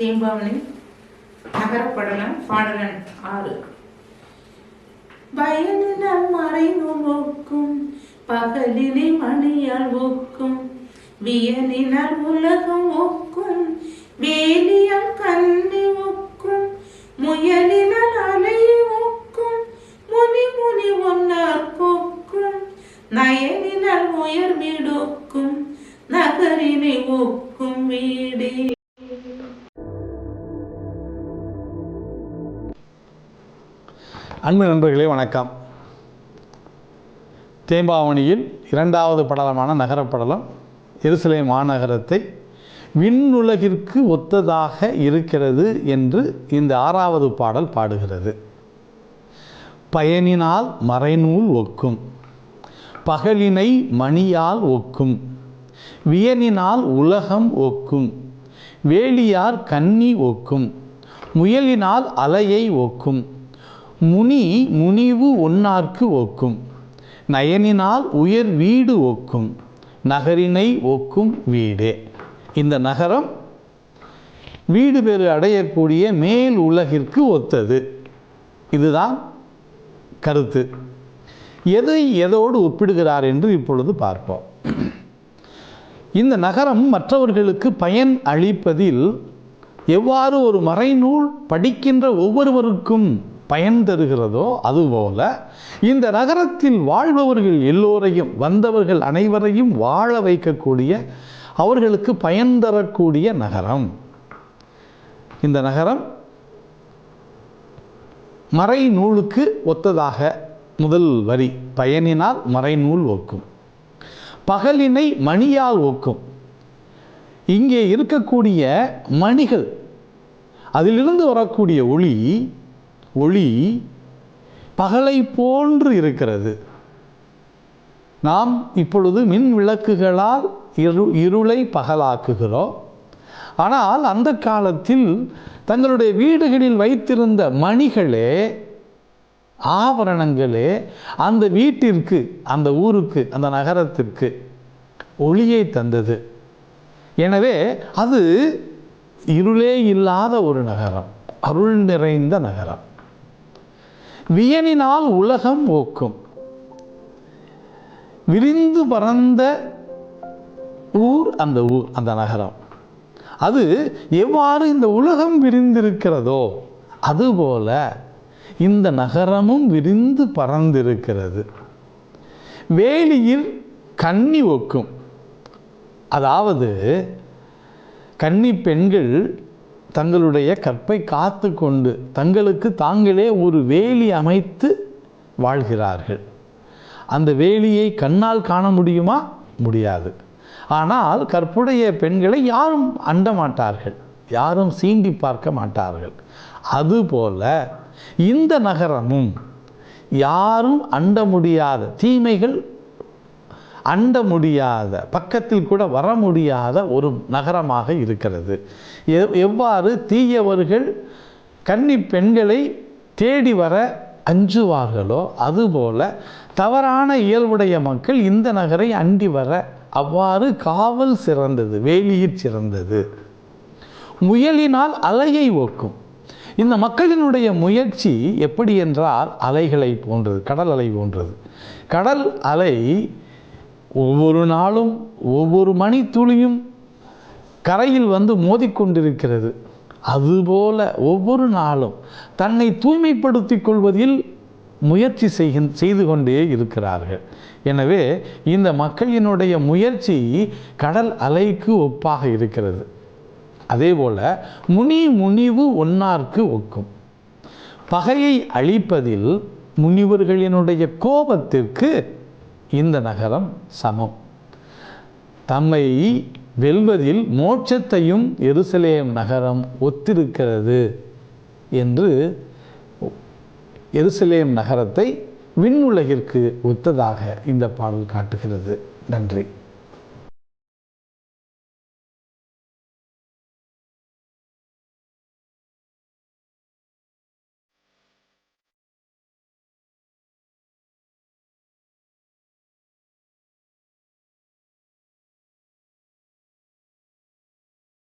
தீம்பாவளி நகரப்படலம் பாடலன் ஆறு. வயலினால் மறைநூல் ஒக்கும் பகலிலே மணியால் ஒக்கும் வியனினால் உலகம் ஒக்கும் வேலியால் கண்ணி ஒக்கும் முயலினால் அலையை ஒக்கும் முனி முனி ஒன்னார் கொக்கும் நயனினால் உயர் வீடொக்கும் நகரினை ஒக்கும் அன்பு நண்பர்களே வணக்கம். தேம்பாவணியில் இரண்டாவது படலமான நகரப்படலம் எருசலேம் மாநகரத்தை விண்ணுலகிற்கு ஒத்ததாக இருக்கிறது என்று இந்த ஆறாவது பாடல் பாடுகிறது. பயனினால் மறைநூல் ஒக்கும் பகலினை மணியால் ஒக்கும் வியனினால் உலகம் ஒக்கும் வேலியார் கன்னி ஒக்கும் முயலினால் அலையை ஒக்கும் முனி முனிவு ஒன்னார்க்கு ஒக்கும். நயனினால் உயர் வீடு ஒக்கும். நகரினை ஒக்கும் வீடே. இந்த நகரம் வீடு பெறு அடையக்கூடிய மேல் உலகிற்கு ஒத்தது. இதுதான் கருத்து. எதை எதோடு ஒப்பிடுகிறார் என்று இப்பொழுது பார்ப்போம். இந்த நகரம் மற்றவர்களுக்கு பயன் அளிப்பதில் எவ்வாறு ஒரு மறைநூல் படிக்கின்ற ஒவ்வொருவருக்கும் பயன் தருகிறதோ அதுபோல இந்த நகரத்தில் வாழ்பவர்கள் எல்லோரையும் வந்தவர்கள் அனைவரையும் வாழ வைக்கக்கூடிய அவர்களுக்கு பயன் தரக்கூடிய நகரம். இந்த நகரம் மறைநூலுக்கு ஒத்ததாக முதல் வரி பயனினால் மறைநூல் ஒக்கும் பகலினை மணியால் ஒக்கும் இங்கே இருக்கக்கூடிய மணிகள் அதிலிருந்து வரக்கூடிய ஒளி ஒளி பகலை போன்று இருக்கிறது. நாம் இப்பொழுது மின் விளக்குகளால் இரு இருளை பகலாக்குகிறோம். ஆனால் அந்த காலத்தில் தங்களுடைய வீடுகளில் வைத்திருந்த மணிகளே ஆபரணங்களே அந்த வீட்டிற்கு அந்த ஊருக்கு அந்த நகரத்திற்கு ஒளியை தந்தது. எனவே அது இருளே இல்லாத ஒரு நகரம் அருள் நிறைந்த நகரம். வியனினால் உலகம் ஓக்கும். விரிந்து பறந்த ஊர் அந்த ஊர் அந்த நகரம். அது எவ்வாறு இந்த உலகம் விரிந்திருக்கிறதோ அதுபோல இந்த நகரமும் விரிந்து பறந்திருக்கிறது வேலியில் கன்னி ஒக்கும் அதாவது கன்னி பெண்கள் தங்களுடைய கற்பை காத்து கொண்டு தங்களுக்கு தாங்களே ஒரு வேலி அமைத்து வாழ்கிறார்கள். அந்த வேலியை கண்ணால் காண முடியுமா? முடியாது. ஆனால் கற்புடைய பெண்களை யாரும் அண்ட மாட்டார்கள் யாரும் சீண்டி பார்க்க மாட்டார்கள். அதுபோல இந்த நகரமும் யாரும் அண்ட முடியாத தீமைகள் அண்ட முடியாத பக்கத்தில் கூட வர முடியாத ஒரு நகரமாக இருக்கிறது. எவ்வாறு தீயவர்கள் கன்னி பெண்களை தேடி வர அஞ்சுவார்களோ அதுபோல தவறான இயல்புடைய மக்கள் இந்த நகரை அண்டி வர அவ்வாறு காவல் சிறந்தது வேலியிற் சிறந்தது. முயலினால் அலையை ஓக்கும் இந்த மக்களினுடைய முயற்சி எப்படி என்றால் அலைகளை போன்றது கடல் அலை போன்றது. கடல் அலை ஒவ்வொரு நாளும் ஒவ்வொரு மணித்துளியும் கரையில் வந்து மோதிக்கொண்டிருக்கிறது. அதுபோல ஒவ்வொரு நாளும் தன்னை தூய்மைப்படுத்தி கொள்வதில் முயற்சி செய்கின் செய்து கொண்டே இருக்கிறார்கள். எனவே இந்த மக்களினுடைய முயற்சி கடல் அலைக்கு ஒப்பாக இருக்கிறது. அதேபோல் முனி முனிவு ஒன்னார்க்கு ஒக்கும். பகையை அழிப்பதில் முனிவர்களினுடைய கோபத்திற்கு இந்த நகரம் சமம். தம்மை வெல்வதில் மோட்சத்தையும் எருசலேம் நகரம் ஒத்திருக்கிறது என்று எருசலேம் நகரத்தை விண்ணுலகிற்கு ஒத்ததாக இந்த பாடல் காட்டுகிறது. நன்றி.